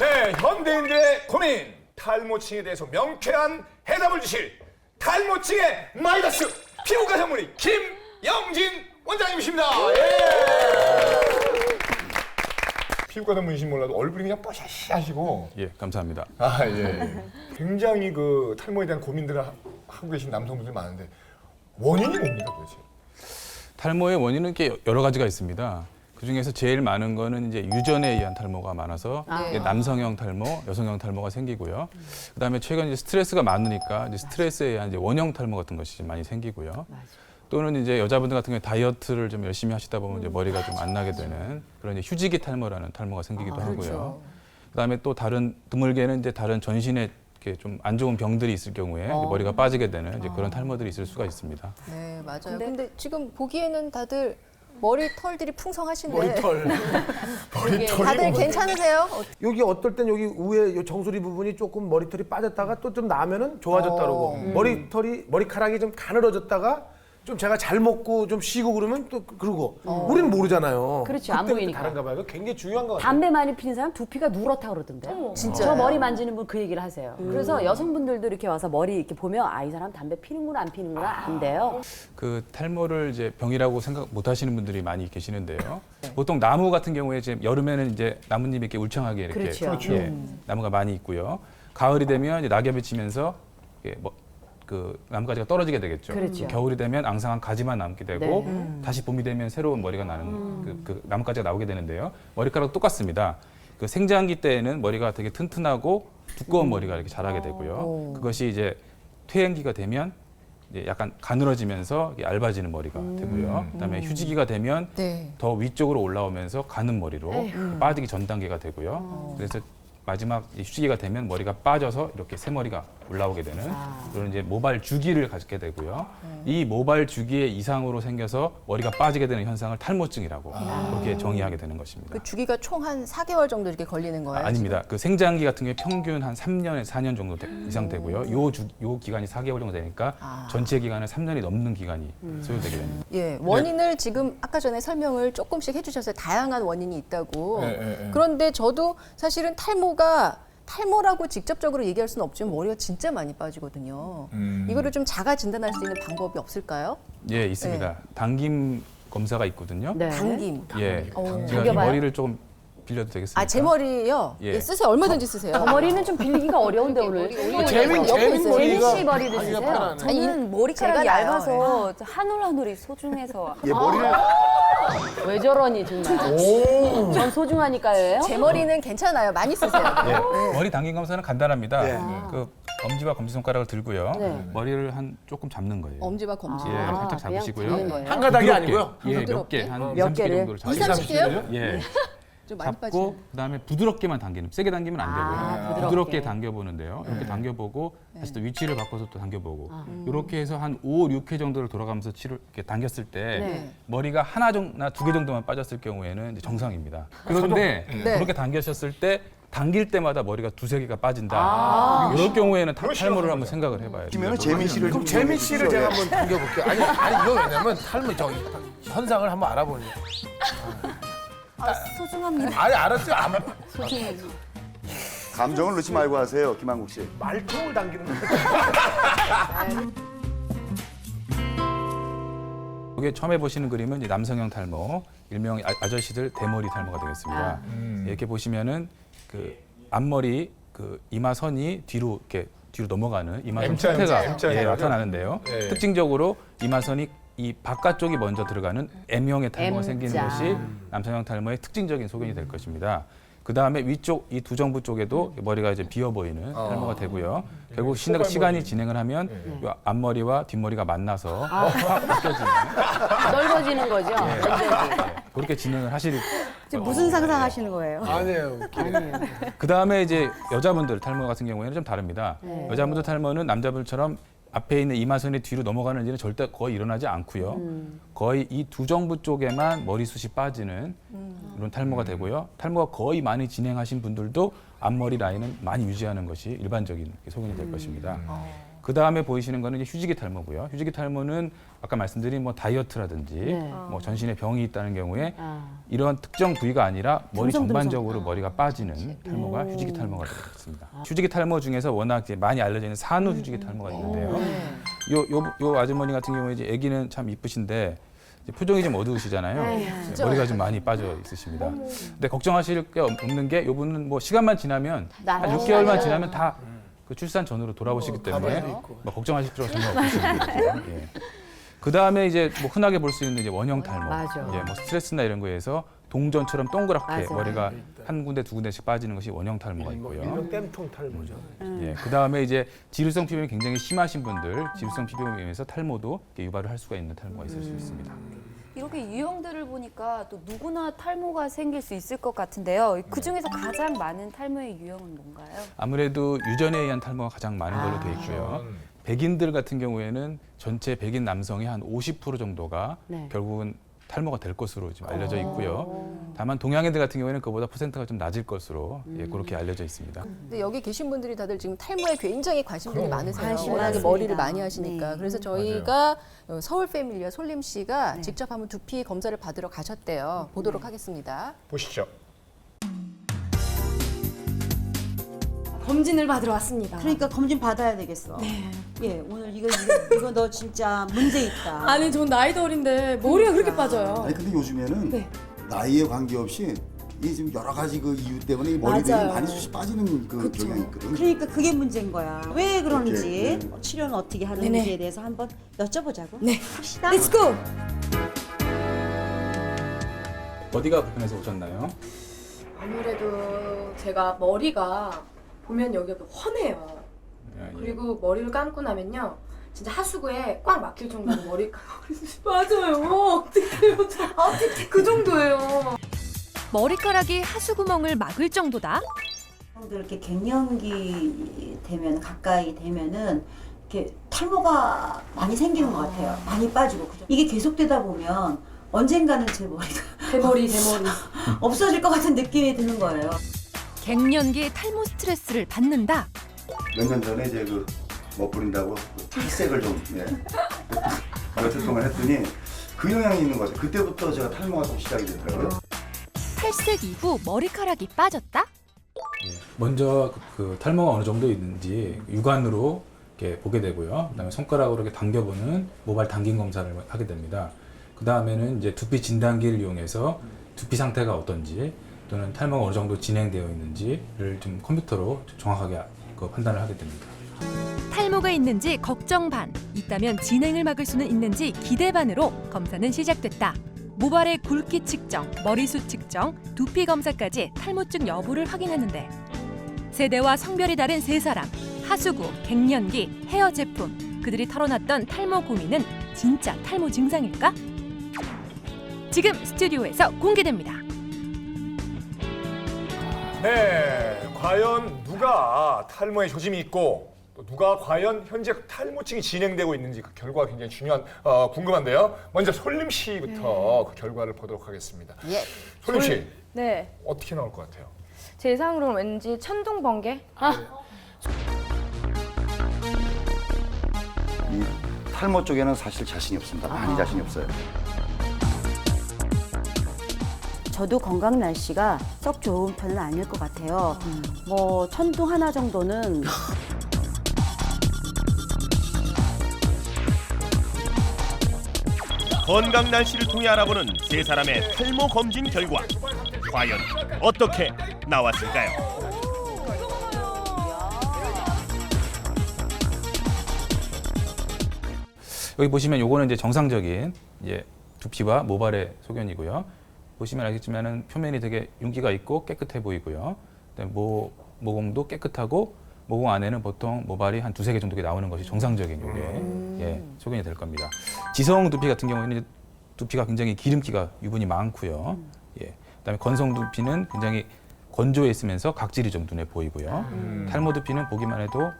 네, 현대인들의 고민 탈모층에 대해서 명쾌한 해답을 주실 탈모층의 마이다스 피부과 전문의 김영진 원장님이십니다. 예. 피부과 전문이신 몰라도 얼굴이 그냥 뽀샤시하시고 예, 감사합니다. 아 예. 굉장히 그 탈모에 대한 고민들을 하- 하고 계신 남성분들 많은데 원인이 뭡니까 도대체? 탈모의 원인은 꽤 여러 가지가 있습니다. 그 중에서 제일 많은 거는 이제 유전에 의한 탈모가 많아서 이게 남성형 탈모, 여성형 탈모가 생기고요. 그다음에 최근 이제 스트레스가 많으니까 이제 스트레스에 의한 이제 원형 탈모 같은 것이 많이 생기고요. 또는 이제 여자분들 같은 경우에 다이어트를 좀 열심히 하시다 보면 이제 머리가 좀 안 나게 되는 그런 이제 휴지기 탈모라는 탈모가 생기기도 하고요. 그다음에 또 다른 드물게는 이제 다른 전신에 이렇게 좀 안 좋은 병들이 있을 경우에 이제 머리가 빠지게 되는 이제 그런 탈모들이 있을 수가 있습니다. 네, 맞아요. 근데, 지금 보기에는 다들 머리 털들이 풍성하신데 머리털. 머리털이 다들 괜찮으세요? 어, 여기 어떨 땐 여기 위에 요 정수리 부분이 조금 머리털이 빠졌다가 또 좀 나면은 좋아졌다 그러고 머리털이 머리카락이 좀 가늘어졌다가 좀 제가 잘 먹고 좀 쉬고 그러면 또 그러고 우리는 모르잖아요. 그렇죠, 안 보이니까. 다른가 봐요. 굉장히 중요한 것 같아요. 담배 많이 피는 사람 두피가 누렇다 그러던데. 진짜요? 저 머리 만지는 분 그 얘기를 하세요. 그래서 여성분들도 이렇게 와서 머리 이렇게 보면 아 이 사람 담배 피는구나 안 피는구나 안 돼요. 그 탈모를 이제 병이라고 생각 못 하시는 분들이 많이 계시는데요. 보통 나무 같은 경우에 이제 여름에는 이제 나뭇잎이 이렇게 울창하게 이렇게 그렇죠. 그렇죠. 예, 나무가 많이 있고요. 가을이 되면 이제 낙엽이 지면서 이게 뭐, 그 나뭇가지가 떨어지게 되겠죠. 그렇죠. 겨울이 되면 앙상한 가지만 남게 되고 네. 음. 다시 봄이 되면 새로운 머리가 나는 그, 그 나뭇가지가 나오게 되는데요. 머리카락 똑같습니다. 그 생장기 때에는 머리가 되게 튼튼하고 두꺼운 머리가 이렇게 자라게 되고요. 그것이 이제 퇴행기가 되면 이제 약간 가늘어지면서 이게 얇아지는 머리가 되고요. 그다음에 휴지기가 되면 네. 더 위쪽으로 올라오면서 가는 머리로 빠지기 전 단계가 되고요. 그래서 마지막 이 휴지기가 되면 머리가 빠져서 이렇게 새 머리가 올라오게 되는 그런 이제 모발 주기를 가지게 되고요. 이 모발 주기의 이상으로 생겨서 머리가 빠지게 되는 현상을 탈모증이라고 그렇게 정의하게 되는 것입니다. 그 주기가 총 한 4개월 정도 이렇게 걸리는 거예요. 아, 아닙니다. 그 생장기 같은 경우에 평균 한 3년에서 4년 정도 되- 이상 되고요. 요, 주, 요 기간이 4개월 정도 되니까 아. 전체 기간은 3년이 넘는 기간이 소요되게 됩니다. 예, 원인을 지금 아까 전에 설명을 조금씩 해주셔서 다양한 원인이 있다고. 예, 예, 예. 그런데 저도 사실은 탈모가 탈모라고 직접적으로 얘기할 수는 없지만 머리가 진짜 많이 빠지거든요. 음. 이거를 좀 자가 진단할 수 있는 방법이 없을까요? 예, 있습니다. 당김 검사가 있거든요. 네. 당김. 예, 어. 제가 이 당겨봐요? 머리를 조금 빌려도 되겠습니까? 아, 제 머리요? 예. 예, 쓰세요. 얼마든지 쓰세요. 저 머리는 좀 빌리기가 어려운데 오늘. 재민 옆에 재민. 머리가 재민 씨 머리를 하기가 쓰세요? 편하네. 아니, 머리카락이 제가. 얇아서 한 올 한 올이 소중해서 얘 머리를 왜 저러니 정말. 전 소중하니까요. 제 머리는 괜찮아요. 많이 쓰세요. 예, 머리 당김 검사는 간단합니다. 예. 그 엄지와 검지 손가락을 들고요. 네. 머리를 한 조금 잡는 거예요. 엄지와 검지. 예, 아, 살짝 그냥 잡으시고요. 잡는 거예요? 한 가닥이 부드럽게, 아니고요. 예, 몇? 개, 한몇 2, 30개 개를? 정도를 2, 잡으시고 30개요? 예. 좀 많이 잡고. 그다음에 부드럽게만 당기는 세게 당기면 안 되고요. 아, 부드럽게. 부드럽게 당겨보는데요. 이렇게 당겨보고 다시 또 위치를 바꿔서 또 당겨보고 이렇게 해서 한 5, 6회 정도를 돌아가면서 치료 이렇게 당겼을 때 네. 머리가 하나 정도나 두 개 정도만 빠졌을 경우에는 이제 정상입니다. 그런데 네. 그렇게 당겨셨을 때 당길 때마다 머리가 두세 개가 빠진다. 이럴 경우에는 타- 탈모를 한번 생각을 해봐요. 그러면 재민 씨를 그럼 좀 재민 씨를 제가 한번 당겨볼게요. 아니 아니 이거 왜냐면 탈모 저 현상을 한번 알아보는 거. 아, 소중합니다. 아니 알았어요. 아마 감정을 넣지 말고 하세요, 김한국 씨. 말통을 당기는 거. 이게 처음 해보시는 그림은 이제 남성형 탈모, 일명 아- 아저씨들 대머리 탈모가 되겠습니다. 이렇게 보시면은 그 앞머리 그 이마선이 뒤로 이렇게 뒤로 넘어가는 이마선 M자 형태가 형태, M자 예? 나타나는데요. 예. 특징적으로 이마선이 이 바깥쪽이 먼저 들어가는 M형의 탈모가 M자. 생기는 것이 남성형 탈모의 특징적인 소견이 될 것입니다. 그 다음에 위쪽 이 두 정부 쪽에도 머리가 이제 비어 보이는 탈모가 되고요. 결국 시, 소갈머리. 시간이 진행을 하면 이 앞머리와 뒷머리가 만나서 확 벗겨지는 넓어지는 거죠. 완전히. 그렇게 진행을 하실 지금 무슨 상상하시는 거예요? 아니에요. 그 다음에 이제 여자분들 탈모 같은 경우에는 좀 다릅니다. 여자분들 탈모는 남자분들처럼 앞에 있는 이마선이 뒤로 넘어가는 일은 절대 거의 일어나지 않고요. 거의 이 두 정부 쪽에만 머리숱이 빠지는 이런 탈모가 되고요. 탈모가 거의 많이 진행하신 분들도 앞머리 라인은 많이 유지하는 것이 일반적인 소견이 될 것입니다. 그 그 다음에 보이시는 거는 이제 휴지기 탈모고요. 휴지기 탈모는 아까 말씀드린 뭐 다이어트라든지 네. 뭐 전신에 병이 있다는 경우에 아. 이런 특정 부위가 아니라 머리 듬성듬성. 전반적으로 머리가 빠지는 탈모가 휴지기 탈모가 되겠습니다. 휴지기 탈모 중에서 워낙 이제 많이 알려져 있는 산후 휴지기 탈모가 있는데요. 요, 요, 요 아주머니 같은 경우에 이제 아기는 참 이쁘신데 표정이 좀 어두우시잖아요. 네, 머리가 좀 많이 빠져 있으십니다. 근데 걱정하실 게 없는 게 요분은 뭐 시간만 지나면 한 나는 6개월만 지나면 다 그 출산 전으로 돌아오시기 어, 때문에 가발도 있고. 뭐 걱정하실 필요가 전혀 없으십니다. 예. 그 다음에 이제 뭐 흔하게 볼 수 있는 이제 원형 탈모, 맞아. 예, 뭐 스트레스나 이런 거에 서 동전처럼 동그랗게 맞아. 머리가 한 군데 두 군데씩 빠지는 것이 원형 탈모가 뭐 있고요. 일명 땜통 탈모죠. 예, 그 다음에 이제 지루성 피부염이 굉장히 심하신 분들, 지루성 피부염에 의해서 탈모도 이렇게 유발을 할 수가 있는 탈모가 있을 수 있습니다. 이렇게 유형들을 보니까 또 누구나 탈모가 생길 수 있을 것 같은데요. 그 중에서 가장 많은 탈모의 유형은 뭔가요? 아무래도 유전에 의한 탈모가 가장 많은 걸로 돼 있고요. 백인들 같은 경우에는 전체 백인 남성의 한 50% 정도가 네. 결국은 탈모가 될 것으로 지금 알려져 있고요. 다만 동양인들 같은 경우에는 그보다 퍼센트가 좀 낮을 것으로 예, 그렇게 알려져 있습니다. 근데 여기 계신 분들이 다들 지금 탈모에 굉장히 관심들이 많으세요. 관심 워낙에 많습니다. 머리를 많이 하시니까. 네. 그래서 저희가 어, 서울 패밀리와 솔림 씨가 직접 한번 두피 검사를 받으러 가셨대요. 보도록 하겠습니다. 보시죠. 검진을 받으러 왔습니다. 그러니까 검진 받아야 되겠어. 예, 오늘 이거 이거, 이거 너 진짜 문제 있다. 아니 전 나이도 어린데 머리가 그렇게 빠져요. 아니 근데 요즘에는 네. 나이에 관계없이 이 지금 여러 가지 그 이유 때문에 이 머리들이 맞아요. 많이 숱이 빠지는 그 경향이 있거든. 그러니까 그게 문제인 거야. 왜 그런지 그렇게, 네. 치료는 어떻게 네네. 하는지에 대해서 한번 여쭤보자고. 네. 합시다. 렛츠고! 어디가 불편해서 오셨나요? 아무래도 제가 머리가 보면 여기가 훤해요. 예, 예. 그리고 머리를 감고 나면요. 진짜 하수구에 꽉 막힐 정도로 머리가 맞아요. 어떡해요. 저 어떻게 그 정도예요. 머리카락이 하수구멍을 막을 정도다. 사람들 이렇게 갱년기 되면 가까이 되면은 이렇게 탈모가 많이 생기는 것 같아요. 많이 빠지고 그죠? 이게 계속되다 보면 언젠가는 제 머리가 대머리 대머리. 없어질 것 같은 느낌이 드는 거예요. 갱년기 탈모 스트레스를 받는다. 몇 년 전에 이제 그 멋부린다고 탈색을 좀 예. 며칠 동안 했더니 그 영향이 있는 거죠. 그때부터 제가 탈모가 좀 시작이 됐더라고요. 탈색 이후 머리카락이 빠졌다. 먼저 그, 그 탈모가 어느 정도 있는지 육안으로 이렇게 보게 되고요. 그다음에 손가락으로 이렇게 당겨보는 모발 당김 검사를 하게 됩니다. 그 다음에는 이제 두피 진단기를 이용해서 두피 상태가 어떤지 또는 탈모가 어느 정도 진행되어 있는지를 좀 컴퓨터로 좀 정확하게 그 판단을 하게 됩니다. 탈모가 있는지 걱정 반, 있다면 진행을 막을 수는 있는지 기대 반으로 검사는 시작됐다. 모발의 굵기 측정, 머리숱 측정, 두피 검사까지 탈모증 여부를 확인하는데 세대와 성별이 다른 세 사람, 하수구, 갱년기, 헤어 제품, 그들이 털어놨던 탈모 고민은 진짜 탈모 증상일까? 지금 스튜디오에서 공개됩니다. 네, 과연 누가 탈모에 조짐이 있고 또 누가 과연 현재 탈모증이 진행되고 있는지 그 결과가 굉장히 중요한 어, 궁금한데요. 먼저 솔림 씨부터 그 결과를 보도록 하겠습니다. 예. 솔림 씨 네. 어떻게 나올 것 같아요? 제 예상으로는 왠지 천둥 번개? 이 탈모 쪽에는 사실 자신이 없습니다. 많이 자신이 없어요. 저도 건강 날씨가 썩 좋은 편은 아닐 것 같아요. 뭐 천둥 하나 정도는 건강 날씨를 통해 알아보는 세 사람의 탈모 검진 결과 과연 어떻게 나왔을까요? 여기 보시면 요거는 이제 정상적인 이제 두피와 모발의 소견이고요. 보시면 알겠지만은 표면이 되게 윤기가 있고 깨끗해 보이고요. 모 모공도 깨끗하고 모공 안에는 보통 모발이 한 두세 개 정도 나오는 것이 정상적인 요게 예, 소견이 될 겁니다. 지성 두피 같은 경우에는 두피가 굉장히 기름기가 유분이 많고요. 예. 그다음에 건성 두피는 굉장히 건조해 있으면서 각질이 좀 눈에 보이고요. 탈모 두피는 보기만 해도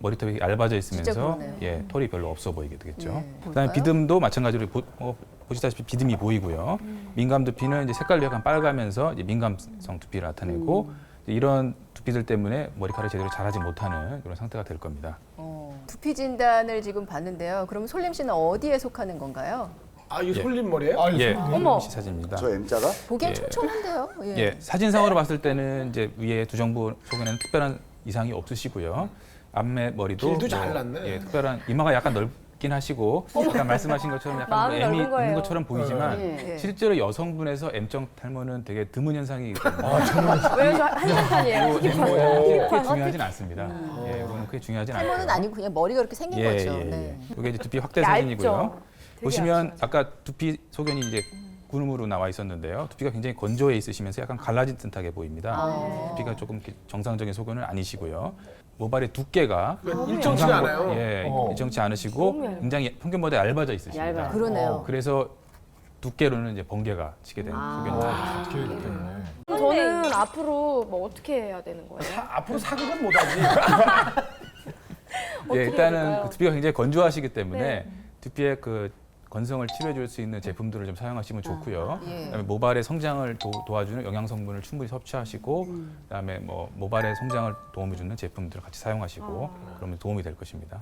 머리털이 얇아져 있으면서. 예, 털이 별로 없어 보이게 되겠죠. 네. 그다음에 볼까요? 비듬도 마찬가지로 보, 어, 보시다시피 비듬이 보이고요. 민감 두피는 이제 색깔도 약간 빨가면서 이제 민감성 두피를 나타내고 이제 이런 두피들 때문에 머리카락이 제대로 자라지 못하는 이런 상태가 될 겁니다. 어. 두피 진단을 지금 봤는데요. 그럼 솔림 씨는 어디에 속하는 건가요? 아, 이거 솔림 머리예요? 예, 어머. 시 사진입니다. 저 M자가 보기엔 예. 촘촘한데요. 예. 예, 사진상으로 봤을 때는 이제 위에 두 정보 속에는 특별한 이상이 없으시고요. 앞매 머리도 길도 잘 났네. 예, 특별한 이마가 약간 넓 긴 하시고 약간 말씀하신 것처럼 약간 마음이 M이 넓은 거예요. 있는 것처럼 보이지만 예. 예. 실제로 여성분에서 M정 탈모는 되게 드문 현상이기 때문에 왜요? 저 한정판이에요. 그게 튀김판. 중요하진 않습니다. 예, 그건 그게 중요하진 않고요. 탈모는 아니고 그냥 머리가 그렇게 생긴 예, 거죠. 예, 네. 예. 이게 이제 두피 확대 얇죠. 사진이고요. 되게 보시면 얇죠. 아까 두피 소견이 이제 구름으로 나와 있었는데요. 두피가 굉장히 건조해 있으시면서 약간 갈라진 듯하게 보입니다. 아. 두피가 조금 이렇게 정상적인 소견은 아니시고요. 모발의 두께가 그러니까 일정치 가 않아요. 예, 어. 일정치 않으시고. 굉장히 평균보다 얇아져 있으십니다. 얇아요. 그러네요. 그래서 두께로는 이제 번개가 치게 된 아. 소견입니다. 저는 앞으로 뭐 어떻게 해야 되는 거예요? 사- 앞으로 사극은 못하지. 예, 일단은 될까요? 그 두피가 굉장히 건조하시기 때문에 네. 두피의 그 건성을 치료해 줄 수 있는 제품들을 좀 사용하시면 좋고요. 예. 그다음에 모발의 성장을 도, 와주는 영양 성분을 충분히 섭취하시고, 그다음에 뭐 모발의 성장을 도움을 주는 제품들을 같이 사용하시고, 그러면 도움이 될 것입니다.